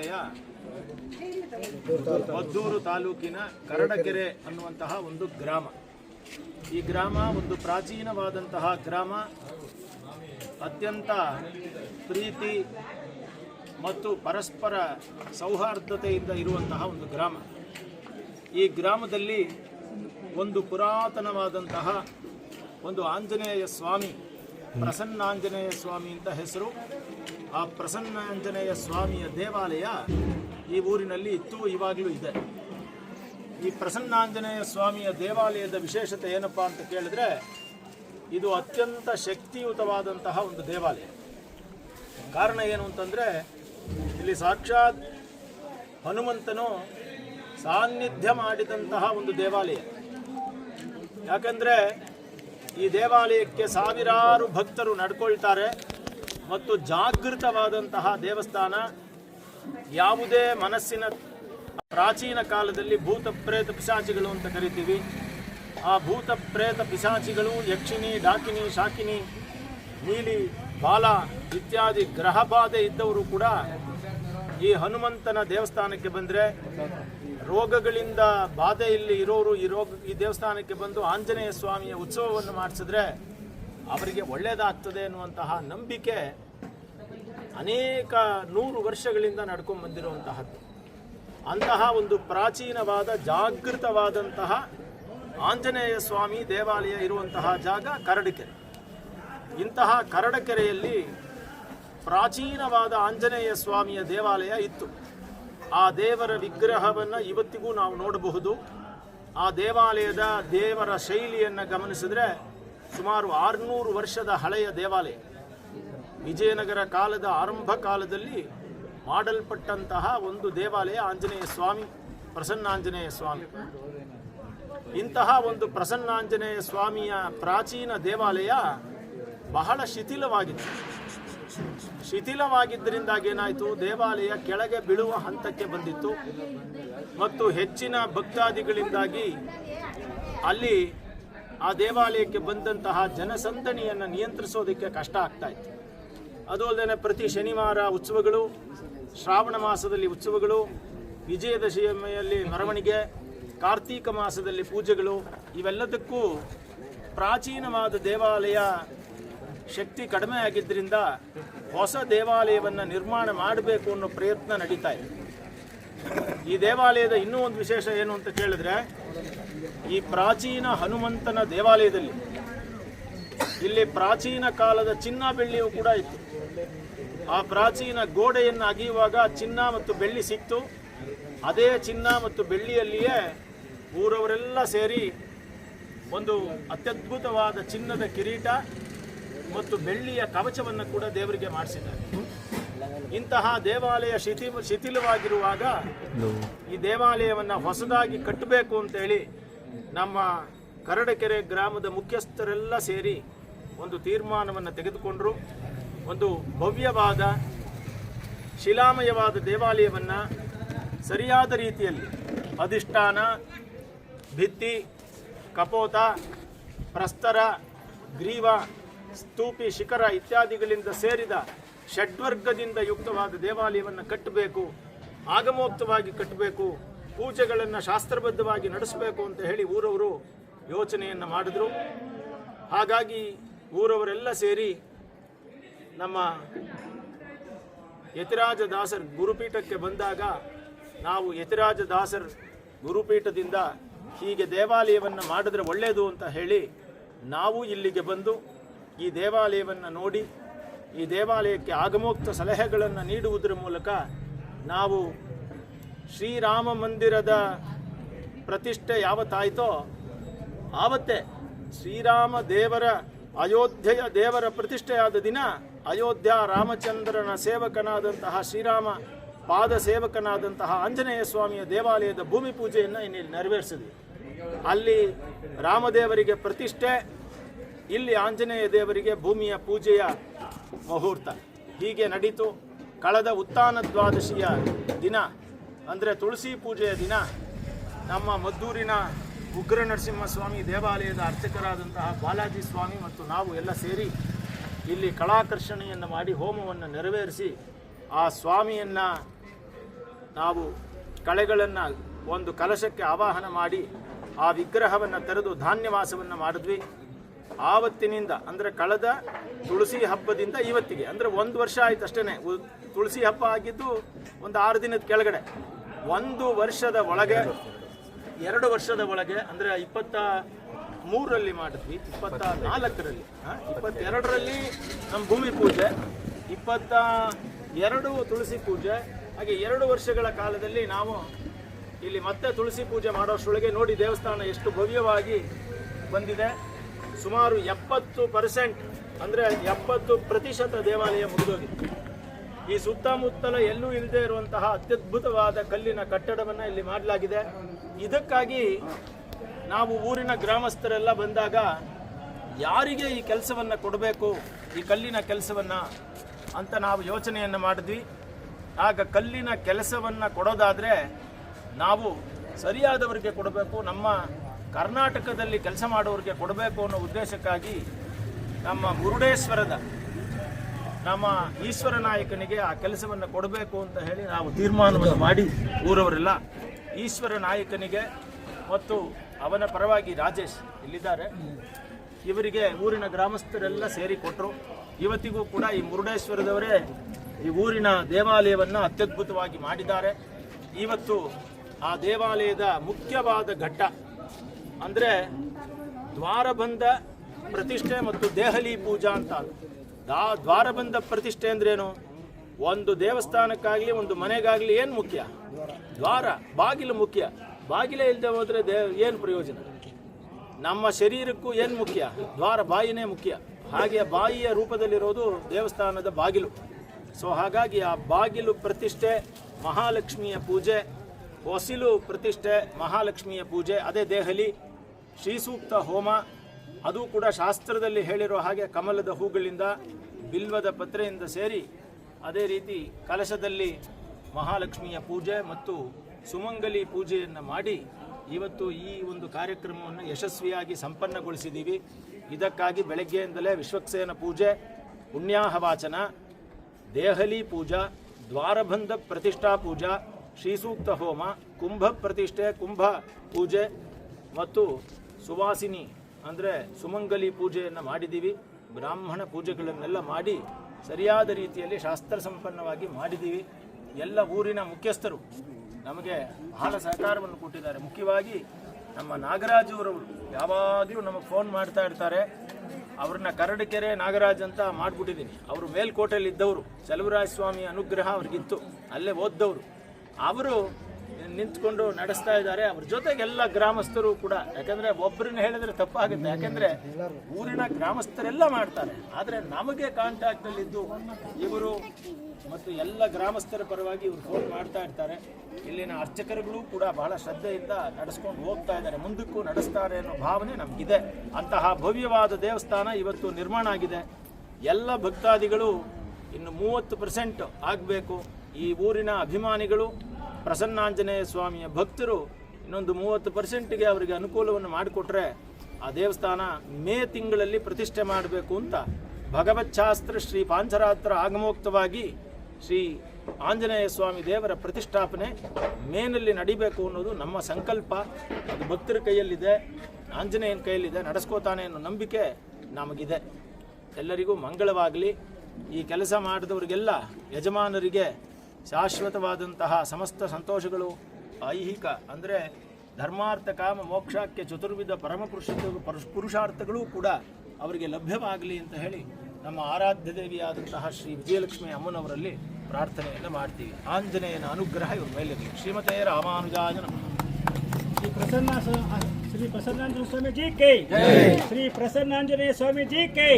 ಜಿಲ್ಲೆಯ ಮದ್ದೂರು ತಾಲೂಕಿನ ಕರಡಕೆರೆ ಅನ್ನುವಂತಹ ಒಂದು ಗ್ರಾಮ. ಈ ಗ್ರಾಮ ಒಂದು ಪ್ರಾಚೀನವಾದಂತಹ ಗ್ರಾಮ. ಅತ್ಯಂತ ಪ್ರೀತಿ ಮತ್ತು ಪರಸ್ಪರ ಸೌಹಾರ್ದತೆಯಿಂದ ಇರುವಂತಹ ಒಂದು ಗ್ರಾಮ. ಈ ಗ್ರಾಮದಲ್ಲಿ ಒಂದು ಪುರಾತನವಾದಂತಹ ಒಂದು ಆಂಜನೇಯ ಸ್ವಾಮಿ, ಪ್ರಸನ್ನಾಂಜನೇಯ ಸ್ವಾಮಿ ಅಂತ ಹೆಸರು. ಆ ಪ್ರಸನ್ನಾಂಜನೇಯ ಸ್ವಾಮಿಯ ದೇವಾಲಯ ಈ ಊರಿನಲ್ಲಿ ಇತ್ತು, ಇವಾಗಲೂ ಇದೆ. ಈ ಪ್ರಸನ್ನಾಂಜನೇಯ ಸ್ವಾಮಿಯ ದೇವಾಲಯದ ವಿಶೇಷತೆ ಏನಪ್ಪ ಅಂತ ಕೇಳಿದ್ರೆ, ಇದು ಅತ್ಯಂತ ಶಕ್ತಿಯುತವಾದಂತಹ ಒಂದು ದೇವಾಲಯ. ಕಾರಣ ಏನು ಅಂತಂದರೆ, ಇಲ್ಲಿ ಸಾಕ್ಷಾತ್ ಹನುಮಂತನು ಸಾನ್ನಿಧ್ಯ ಮಾಡಿದಂತಹ ಒಂದು ದೇವಾಲಯ. ಯಾಕಂದರೆ ಈ ದೇವಾಲಯಕ್ಕೆ ಸಾವಿರಾರು ಭಕ್ತರು ನಡ್ಕೊಳ್ತಾರೆ. ಮತ್ತು ಜಾಗೃತವಾದಂತಹ ದೇವಸ್ಥಾನ ಯಾವುದೇ ಮನಸ್ಸಿನ ಪ್ರಾಚೀನ ಕಾಲದಲ್ಲಿ ಭೂತ ಪ್ರೇತ ಪಿಶಾಚಿಗಳು ಅಂತ ಕರಿತೀವಿ. ಆ ಭೂತ ಪ್ರೇತ ಪಿಶಾಚಿಗಳು ಯಕ್ಷಿಣಿ ಡಾಕಿನಿ ಶಾಕಿನಿ ನೀಲಿ, ಬಾಲ ಇತ್ಯಾದಿ ಗ್ರಹ ಬಾಧೆ ಇದ್ದವರು ಕೂಡ ಈ ಹನುಮಂತನ ದೇವಸ್ಥಾನಕ್ಕೆ ಬಂದರೆ ರೋಗಗಳಿಂದ ಬಾಧೆ ಇಲ್ಲಿ ಇರೋರು ಈ ರೋಗ ಈ ದೇವಸ್ಥಾನಕ್ಕೆ ಬಂದು ಆಂಜನೇಯ ಸ್ವಾಮಿಯ ಉತ್ಸವವನ್ನು ಮಾಡಿಸಿದ್ರೆ ಅವರಿಗೆ ಒಳ್ಳೆಯದಾಗ್ತದೆ ಅನ್ನುವಂತಹ ನಂಬಿಕೆ ಅನೇಕ ನೂರು ವರ್ಷಗಳಿಂದ ನಡ್ಕೊಂಡು ಬಂದಿರುವಂತಹದ್ದು. ಅಂತಹ ಒಂದು ಪ್ರಾಚೀನವಾದ, ಜಾಗೃತವಾದಂತಹ ಆಂಜನೇಯ ಸ್ವಾಮಿ ದೇವಾಲಯ ಇರುವಂತಹ ಜಾಗ ಕರಡಕೆರೆ. ಇಂತಹ ಕರಡಕೆರೆಯಲ್ಲಿ ಪ್ರಾಚೀನವಾದ ಆಂಜನೇಯ ಸ್ವಾಮಿಯ ದೇವಾಲಯ ಇತ್ತು. ಆ ದೇವರ ವಿಗ್ರಹವನ್ನು ಇವತ್ತಿಗೂ ನಾವು ನೋಡಬಹುದು. ಆ ದೇವಾಲಯದ ದೇವರ ಶೈಲಿಯನ್ನು ಗಮನಿಸಿದ್ರೆ ಸುಮಾರು ಆರುನೂರು ವರ್ಷದ ಹಳೆಯ ದೇವಾಲಯ. ವಿಜಯನಗರ ಕಾಲದ ಆರಂಭ ಕಾಲದಲ್ಲಿ ಮಾಡಲ್ಪಟ್ಟಂತಹ ಒಂದು ದೇವಾಲಯ ಆಂಜನೇಯ ಸ್ವಾಮಿ, ಪ್ರಸನ್ನಾಂಜನೇಯ ಸ್ವಾಮಿ. ಇಂತಹ ಒಂದು ಪ್ರಸನ್ನಾಂಜನೇಯ ಸ್ವಾಮಿಯ ಪ್ರಾಚೀನ ದೇವಾಲಯ ಬಹಳ ಶಿಥಿಲವಾಗಿತ್ತು ಶಿಥಿಲವಾಗಿದ್ದರಿಂದಾಗಿ ಏನಾಯಿತು? ದೇವಾಲಯ ಕೆಳಗೆ ಬೀಳುವ ಹಂತಕ್ಕೆ ಬಂದಿತ್ತು. ಮತ್ತು ಹೆಚ್ಚಿನ ಭಕ್ತಾದಿಗಳಿಂದಾಗಿ ಅಲ್ಲಿ ಆ ದೇವಾಲಯಕ್ಕೆ ಬಂದಂತಹ ಜನಸಂದಣಿಯನ್ನು ನಿಯಂತ್ರಿಸೋದಕ್ಕೆ ಕಷ್ಟ ಆಗ್ತಾ ಇತ್ತು. ಅದು ಅಲ್ಲದೆ ಪ್ರತಿ ಶನಿವಾರ ಉತ್ಸವಗಳು, ಶ್ರಾವಣ ಮಾಸದಲ್ಲಿ ಉತ್ಸವಗಳು, ವಿಜಯದಶಮಿಯಲ್ಲಿ ಮೆರವಣಿಗೆ, ಕಾರ್ತೀಕ ಮಾಸದಲ್ಲಿ ಪೂಜೆಗಳು, ಇವೆಲ್ಲದಕ್ಕೂ ಪ್ರಾಚೀನವಾದ ದೇವಾಲಯ ಶಕ್ತಿ ಕಡಿಮೆ ಆಗಿದ್ದರಿಂದ ಹೊಸ ದೇವಾಲಯವನ್ನು ನಿರ್ಮಾಣ ಮಾಡಬೇಕು ಅನ್ನೋ ಪ್ರಯತ್ನ ನಡೀತಾ ಇದೆ. ಈ ದೇವಾಲಯದ ಇನ್ನೂ ಒಂದು ವಿಶೇಷ ಏನು ಅಂತ ಕೇಳಿದ್ರೆ, ಈ ಪ್ರಾಚೀನ ಹನುಮಂತನ ದೇವಾಲಯದಲ್ಲಿ, ಇಲ್ಲಿ ಪ್ರಾಚೀನ ಕಾಲದ ಚಿನ್ನ ಬೆಳ್ಳಿಯೂ ಕೂಡ ಇತ್ತು. ಆ ಪ್ರಾಚೀನ ಗೋಡೆಯನ್ನು ಅಗೆಯುವಾಗ ಚಿನ್ನ ಮತ್ತು ಬೆಳ್ಳಿ ಸಿಕ್ತು. ಅದೇ ಚಿನ್ನ ಮತ್ತು ಬೆಳ್ಳಿಯಲ್ಲಿಯೇ ಊರವರೆಲ್ಲ ಸೇರಿ ಒಂದು ಅತ್ಯದ್ಭುತವಾದ ಚಿನ್ನದ ಕಿರೀಟ ಮತ್ತು ಬೆಳ್ಳಿಯ ಕವಚವನ್ನು ಕೂಡ ದೇವರಿಗೆ ಮಾಡಿಸಿದ್ದಾರೆ. ಇಂತಹ ದೇವಾಲಯ ಶಿಥಿ ಶಿಥಿಲವಾಗಿರುವಾಗ ಈ ದೇವಾಲಯವನ್ನು ಹೊಸದಾಗಿ ಕಟ್ಟಬೇಕು ಅಂತೇಳಿ ನಮ್ಮ ಕರಡಕೆರೆ ಗ್ರಾಮದ ಮುಖ್ಯಸ್ಥರೆಲ್ಲ ಸೇರಿ ಒಂದು ತೀರ್ಮಾನವನ್ನು ತೆಗೆದುಕೊಂಡರು. ಒಂದು ಭವ್ಯವಾದ ಶಿಲಾಮಯವಾದ ದೇವಾಲಯವನ್ನು ಸರಿಯಾದ ರೀತಿಯಲ್ಲಿ ಅಧಿಷ್ಠಾನ ಭಿತ್ತಿ ಕಪೋತ ಪ್ರಸ್ತರ ಗ್ರೀವ ಸ್ತೂಪಿ ಶಿಖರ ಇತ್ಯಾದಿಗಳಿಂದ ಸೇರಿದ ಷಡ್ವರ್ಗದಿಂದ ಯುಕ್ತವಾದ ದೇವಾಲಯವನ್ನು ಕಟ್ಟಬೇಕು, ಆಗಮೋಕ್ತವಾಗಿ ಕಟ್ಟಬೇಕು, ಪೂಜೆಗಳನ್ನು ಶಾಸ್ತ್ರಬದ್ಧವಾಗಿ ನಡೆಸಬೇಕು ಅಂತ ಹೇಳಿ ಊರವರು ಯೋಚನೆಯನ್ನು ಮಾಡಿದ್ರು. ಹಾಗಾಗಿ ಊರವರೆಲ್ಲ ಸೇರಿ ನಮ್ಮ ಯತಿರಾಜ ದಾಸರ್ ಗುರುಪೀಠಕ್ಕೆ ಬಂದಾಗ ನಾವು ಯತಿರಾಜ ದಾಸರ್ ಗುರುಪೀಠದಿಂದ ಹೀಗೆ ದೇವಾಲಯವನ್ನು ಮಾಡಿದ್ರೆ ಒಳ್ಳೆಯದು ಅಂತ ಹೇಳಿ ನಾವು ಇಲ್ಲಿಗೆ ಬಂದು ಈ ದೇವಾಲಯವನ್ನು ನೋಡಿ ಈ ದೇವಾಲಯಕ್ಕೆ ಆಗಮೋಕ್ತ ಸಲಹೆಗಳನ್ನು ನೀಡುವುದರ ಮೂಲಕ ನಾವು ಶ್ರೀರಾಮ ಮಂದಿರದ ಪ್ರತಿಷ್ಠೆ ಯಾವತ್ತಾಯಿತೋ ಆವತ್ತೇ ಶ್ರೀರಾಮ ದೇವರ, ಅಯೋಧ್ಯೆಯ ದೇವರ ಪ್ರತಿಷ್ಠೆಯಾದ ದಿನ ಅಯೋಧ್ಯ ರಾಮಚಂದ್ರನ ಸೇವಕನಾದಂತಹ ಶ್ರೀರಾಮ, ಪಾದ ಸೇವಕನಾದಂತಹ ಆಂಜನೇಯ ಸ್ವಾಮಿಯ ದೇವಾಲಯದ ಭೂಮಿ ಪೂಜೆಯನ್ನು ಇಲ್ಲಿ ನೆರವೇರಿಸಿದ್ವಿ. ಅಲ್ಲಿ ರಾಮದೇವರಿಗೆ ಪ್ರತಿಷ್ಠೆ, ಇಲ್ಲಿ ಆಂಜನೇಯ ದೇವರಿಗೆ ಭೂಮಿಯ ಪೂಜೆಯ ಮುಹೂರ್ತ. ಹೀಗೆ ನಡೀತು. ಕಳೆದ ಉತ್ಥಾನ ದ್ವಾದಶಿಯ ದಿನ, ಅಂದರೆ ತುಳಸಿ ಪೂಜೆಯ ದಿನ, ನಮ್ಮ ಮದ್ದೂರಿನ ಉಗ್ರ ನರಸಿಂಹಸ್ವಾಮಿ ದೇವಾಲಯದ ಅರ್ಚಕರಾದಂತಹ ಬಾಲಾಜಿ ಸ್ವಾಮಿ ಮತ್ತು ನಾವು ಎಲ್ಲ ಸೇರಿ ಇಲ್ಲಿ ಕಲಾಕರ್ಷಣೆಯನ್ನು ಮಾಡಿ ಹೋಮವನ್ನು ನೆರವೇರಿಸಿ, ಆ ಸ್ವಾಮಿಯನ್ನು ನಾವು ಕಳೆಗಳನ್ನು ಒಂದು ಕಲಶಕ್ಕೆ ಆವಾಹನ ಮಾಡಿ, ಆ ವಿಗ್ರಹವನ್ನು ತೆರೆದು ಧಾನ್ಯವಾಸವನ್ನು ಮಾಡಿದ್ವಿ. ಆವತ್ತಿನಿಂದ, ಅಂದರೆ ಕಳೆದ ತುಳಸಿ ಹಬ್ಬದಿಂದ ಇವತ್ತಿಗೆ, ಅಂದರೆ ಒಂದು ವರ್ಷ ಆಯ್ತು ಅಷ್ಟೇ ತುಳಸಿ ಹಬ್ಬ ಆಗಿದ್ದು ಒಂದು ಆರು ದಿನದ ಕೆಳಗಡೆ. ಒಂದು ವರ್ಷದ ಒಳಗೆ, ಎರಡು ವರ್ಷದ ಒಳಗೆ, ಅಂದರೆ ಇಪ್ಪತ್ತ ಮೂರರಲ್ಲಿ ಮಾಡಿದ್ವಿ, ಇಪ್ಪತ್ತ ನಾಲ್ಕರಲ್ಲಿ. ಇಪ್ಪತ್ತೆರಡರಲ್ಲಿ ನಮ್ಮ ಭೂಮಿ ಪೂಜೆ, ಇಪ್ಪತ್ತ ಎರಡು ತುಳಸಿ ಪೂಜೆ, ಹಾಗೆ ಎರಡು ವರ್ಷಗಳ ಕಾಲದಲ್ಲಿ ನಾವು ಇಲ್ಲಿ ಮತ್ತೆ ತುಳಸಿ ಪೂಜೆ ಮಾಡೋಷ್ಟರೊಳಗೆ ನೋಡಿ ದೇವಸ್ಥಾನ ಎಷ್ಟು ಭವ್ಯವಾಗಿ ಬಂದಿದೆ. ಸುಮಾರು ಎಪ್ಪತ್ತು ಪರ್ಸೆಂಟ್ ಅಂದರೆ ಎಪ್ಪತ್ತು ಪ್ರತಿಶತ ದೇವಾಲಯ ಮುಗಿದೋಗಿದೆ. ಈ ಸುತ್ತಮುತ್ತಲ ಎಲ್ಲೂ ಇಲ್ಲದೆ ಇರುವಂತಹ ಅತ್ಯದ್ಭುತವಾದ ಕಲ್ಲಿನ ಕಟ್ಟಡವನ್ನು ಇಲ್ಲಿ ಮಾಡಲಾಗಿದೆ. ಇದಕ್ಕಾಗಿ ನಾವು ಊರಿನ ಗ್ರಾಮಸ್ಥರೆಲ್ಲ ಬಂದಾಗ, ಯಾರಿಗೆ ಈ ಕೆಲಸವನ್ನು ಕೊಡಬೇಕು, ಈ ಕಲ್ಲಿನ ಕೆಲಸವನ್ನು ಅಂತ ನಾವು ಯೋಚನೆಯನ್ನು ಮಾಡಿದ್ವಿ. ಆಗ ಕಲ್ಲಿನ ಕೆಲಸವನ್ನು ಕೊಡೋದಾದರೆ ನಾವು ಸರಿಯಾದವರಿಗೆ ಕೊಡಬೇಕು, ನಮ್ಮ ಕರ್ನಾಟಕದಲ್ಲಿ ಕೆಲಸ ಮಾಡೋರಿಗೆ ಕೊಡಬೇಕು ಅನ್ನೋ ಉದ್ದೇಶಕ್ಕಾಗಿ ನಮ್ಮ ಮುರುಡೇಶ್ವರದ, ನಮ್ಮ ಈಶ್ವರ ನಾಯಕನಿಗೆ ಆ ಕೆಲಸವನ್ನು ಕೊಡಬೇಕು ಅಂತ ಹೇಳಿ ನಾವು ತೀರ್ಮಾನವನ್ನು ಮಾಡಿ ಊರವರೆಲ್ಲ, ಈಶ್ವರ ನಾಯಕನಿಗೆ ಮತ್ತು ಅವನ ಪರವಾಗಿ ರಾಜೇಶ್ ಇಲ್ಲಿದ್ದಾರೆ. ಇವರಿಗೆ ಊರಿನ ಗ್ರಾಮಸ್ಥರೆಲ್ಲ ಸೇರಿ ಕೊಟ್ಟರು ಇವತ್ತಿಗೂ ಕೂಡ ಈ ಮುರುಡೇಶ್ವರದವರೇ ಈ ಊರಿನ ದೇವಾಲಯವನ್ನು ಅತ್ಯದ್ಭುತವಾಗಿ ಮಾಡಿದ್ದಾರೆ. ಇವತ್ತು ಆ ದೇವಾಲಯದ ಮುಖ್ಯವಾದ ಘಟ್ಟ ಅಂದರೆ ದ್ವಾರಬಂಧ ಪ್ರತಿಷ್ಠೆ ಮತ್ತು ದೇಹಲಿ ಪೂಜಾ ಅಂತ. ದಾ ದ್ವಾರಬಂಧ ಪ್ರತಿಷ್ಠೆ ಅಂದ್ರೇನು? ಒಂದು ದೇವಸ್ಥಾನಕ್ಕಾಗಲಿ, ಒಂದು ಮನೆಗಾಗಲಿ ಏನು ಮುಖ್ಯ? ದ್ವಾರ, ಬಾಗಿಲು ಮುಖ್ಯ. ಬಾಗಿಲೇ ಇಲ್ಲದೆ ಹೋದರೆ ದೇ, ಏನು ಪ್ರಯೋಜನ? ನಮ್ಮ ಶರೀರಕ್ಕೂ ಏನು ಮುಖ್ಯ? ದ್ವಾರ ಬಾಯಿನೇ ಮುಖ್ಯ. ಹಾಗೆ ಬಾಯಿಯ ರೂಪದಲ್ಲಿರೋದು ದೇವಸ್ಥಾನದ ಬಾಗಿಲು. ಸೊ ಹಾಗಾಗಿ ಆ ಬಾಗಿಲು ಪ್ರತಿಷ್ಠೆ, ಮಹಾಲಕ್ಷ್ಮಿಯ ಪೂಜೆ ಹೊಸಿಲು ಪ್ರತಿಷ್ಠೆ, ಮಹಾಲಕ್ಷ್ಮಿಯ ಪೂಜೆ, ಅದೇ ದೇಹಲಿ, ಶ್ರೀಸೂಕ್ತ ಹೋಮ, ಅದು ಕೂಡ ಶಾಸ್ತ್ರದಲ್ಲಿ ಹೇಳಿರೋ ಹಾಗೆ ಕಮಲದ ಹೂಗಳಿಂದ ಬಿಲ್ವದ ಪತ್ರೆಯಿಂದ ಸೇರಿ ಅದೇ ರೀತಿ ಕಲಶದಲ್ಲಿ ಮಹಾಲಕ್ಷ್ಮಿಯ ಪೂಜೆ ಮತ್ತು ಸುಮಂಗಲಿ ಪೂಜೆಯನ್ನು ಮಾಡಿ ಇವತ್ತು ಈ ಒಂದು ಕಾರ್ಯಕ್ರಮವನ್ನು ಯಶಸ್ವಿಯಾಗಿ ಸಂಪನ್ನಗೊಳಿಸಿದ್ದೀವಿ ಇದಕ್ಕಾಗಿ ಬೆಳಗ್ಗೆಯಿಂದಲೇ ವಿಶ್ವಕ್ಸೇನ ಪೂಜೆ, ಪುಣ್ಯಾಹವಾಚನ, ದೇಹಲಿ ಪೂಜಾ, ದ್ವಾರಬಂಧ ಪ್ರತಿಷ್ಠಾ ಪೂಜಾ ಶ್ರೀಸೂಕ್ತ ಹೋಮ, ಕುಂಭ ಪ್ರತಿಷ್ಠೆ, ಕುಂಭ ಪೂಜೆ ಮತ್ತು ಸುವಾಸಿನಿ ಅಂದರೆ ಸುಮಂಗಲಿ ಪೂಜೆಯನ್ನು ಮಾಡಿದ್ದೀವಿ ಬ್ರಾಹ್ಮಣ ಪೂಜೆಗಳನ್ನೆಲ್ಲ ಮಾಡಿ ಸರಿಯಾದ ರೀತಿಯಲ್ಲಿ ಶಾಸ್ತ್ರ ಸಂಪನ್ನವಾಗಿ ಮಾಡಿದ್ದೀವಿ ಎಲ್ಲ ಊರಿನ ಮುಖ್ಯಸ್ಥರು ನಮಗೆ ಬಹಳ ಸಹಕಾರವನ್ನು ಕೊಟ್ಟಿದ್ದಾರೆ. ಮುಖ್ಯವಾಗಿ ನಮ್ಮ ನಾಗರಾಜವರು ಯಾವಾಗಲೂ ನಮಗೆ ಫೋನ್ ಮಾಡ್ತಾ ಇರ್ತಾರೆ. ಅವ್ರನ್ನ ಕರಡಕೆರೆ ನಾಗರಾಜ್ ಅಂತ ಮಾಡಿಬಿಟ್ಟಿದ್ದೀನಿ. ಅವರು ಮೇಲ್ಕೋಟೆಯಲ್ಲಿ ಇದ್ದವರು ಚಲುವರಾಜ ಸ್ವಾಮಿ ಅನುಗ್ರಹ ಅವ್ರಿಗಿತ್ತು. ಅಲ್ಲೇ ಓದ್ದವರು. ಅವರು ನಿಂತ್ಕೊಂಡು ನಡೆಸ್ತಾ ಇದ್ದಾರೆ. ಅವ್ರ ಜೊತೆಗೆ ಎಲ್ಲ ಗ್ರಾಮಸ್ಥರು ಕೂಡ, ಯಾಕಂದ್ರೆ ಒಬ್ಬರನ್ನ ಹೇಳಿದ್ರೆ ತಪ್ಪಾಗುತ್ತೆ. ಯಾಕಂದ್ರೆ ಊರಿನ ಗ್ರಾಮಸ್ಥರೆಲ್ಲ ಮಾಡ್ತಾರೆ. ಆದರೆ ನಮಗೆ ಕಾಂಟ್ಯಾಕ್ಟ್ ಅಲ್ಲಿದ್ದು ಇವರು ಮತ್ತು ಎಲ್ಲ ಗ್ರಾಮಸ್ಥರ ಪರವಾಗಿ ಇವರು ಫೋನ್ ಮಾಡ್ತಾ ಇರ್ತಾರೆ. ಇಲ್ಲಿನ ಅರ್ಚಕರುಗಳು ಕೂಡ ಬಹಳ ಶ್ರದ್ಧೆಯಿಂದ ನಡೆಸ್ಕೊಂಡು ಹೋಗ್ತಾ ಇದ್ದಾರೆ. ಮುಂದಕ್ಕೂ ನಡೆಸ್ತಾರೆ ಅನ್ನೋ ಭಾವನೆ ನಮಗಿದೆ. ಅಂತಹ ಭವ್ಯವಾದ ದೇವಸ್ಥಾನ ಇವತ್ತು ನಿರ್ಮಾಣ ಆಗಿದೆ. ಎಲ್ಲ ಭಕ್ತಾದಿಗಳು ಇನ್ನು ಮೂವತ್ತು ಪರ್ಸೆಂಟ್ ಆಗಬೇಕು. ಈ ಊರಿನ ಅಭಿಮಾನಿಗಳು ಪ್ರಸನ್ನಾಂಜನೇಯ ಸ್ವಾಮಿಯ ಭಕ್ತರು ಇನ್ನೊಂದು ಮೂವತ್ತು ಪರ್ಸೆಂಟ್ಗೆ ಅವರಿಗೆ ಅನುಕೂಲವನ್ನು ಮಾಡಿಕೊಟ್ರೆ ಆ ದೇವಸ್ಥಾನ ಮೇ ತಿಂಗಳಲ್ಲಿ ಪ್ರತಿಷ್ಠೆ ಮಾಡಬೇಕು ಅಂತ ಭಗವಚ್ಛಾಸ್ತ್ರ ಶ್ರೀ ಪಾಂಚರಾತ್ರ ಆಗಮೋಕ್ತವಾಗಿ ಶ್ರೀ ಆಂಜನೇಯ ಸ್ವಾಮಿ ದೇವರ ಪ್ರತಿಷ್ಠಾಪನೆ ಮೇನಲ್ಲಿ ನಡಿಬೇಕು ಅನ್ನೋದು ನಮ್ಮ ಸಂಕಲ್ಪ. ಅದು ಭಕ್ತರ ಕೈಯಲ್ಲಿದೆ, ಆಂಜನೇಯನ ಕೈಯಲ್ಲಿದೆ, ನಡೆಸ್ಕೋತಾನೆ ಅನ್ನೋ ನಂಬಿಕೆ ನಮಗಿದೆ. ಎಲ್ಲರಿಗೂ ಮಂಗಳವಾಗಲಿ. ಈ ಕೆಲಸ ಮಾಡಿದವರಿಗೆಲ್ಲ ಯಜಮಾನರಿಗೆ ಶಾಶ್ವತವಾದಂತಹ ಸಮಸ್ತ ಸಂತೋಷಗಳು ಐಹಿಕ ಅಂದರೆ ಧರ್ಮಾರ್ಥ ಕಾಮ ಮೋಕ್ಷಕ್ಕೆ ಚತುರ್ವಿಧ ಪರಮ ಪುರುಷಾರ್ಥಗಳು ಪುರುಷಾರ್ಥಗಳೂ ಕೂಡ ಅವರಿಗೆ ಲಭ್ಯವಾಗಲಿ ಅಂತ ಹೇಳಿ ನಮ್ಮ ಆರಾಧ್ಯ ದೇವಿಯಾದಂತಹ ಶ್ರೀ ವಿಜಯಲಕ್ಷ್ಮಿ ಅಮ್ಮನವರಲ್ಲಿ ಪ್ರಾರ್ಥನೆಯನ್ನು ಮಾಡ್ತೀವಿ. ಆಂಜನೇಯನ ಅನುಗ್ರಹ ಇವರು ಮೇಲಿರಲಿ ಶ್ರೀಮತೆಯ ರಾಮಾನುಜಾಜನ ಶ್ರೀ ಪ್ರಸನ್ನ ಶ್ರೀ ಪ್ರಸನ್ನಾಂಜನೇಯ ಸ್ವಾಮೀಜಿ ಕೈ. ಶ್ರೀ ಪ್ರಸನ್ನಾಂಜನೇಯ ಸ್ವಾಮಿ ಜಿ. ಕೈ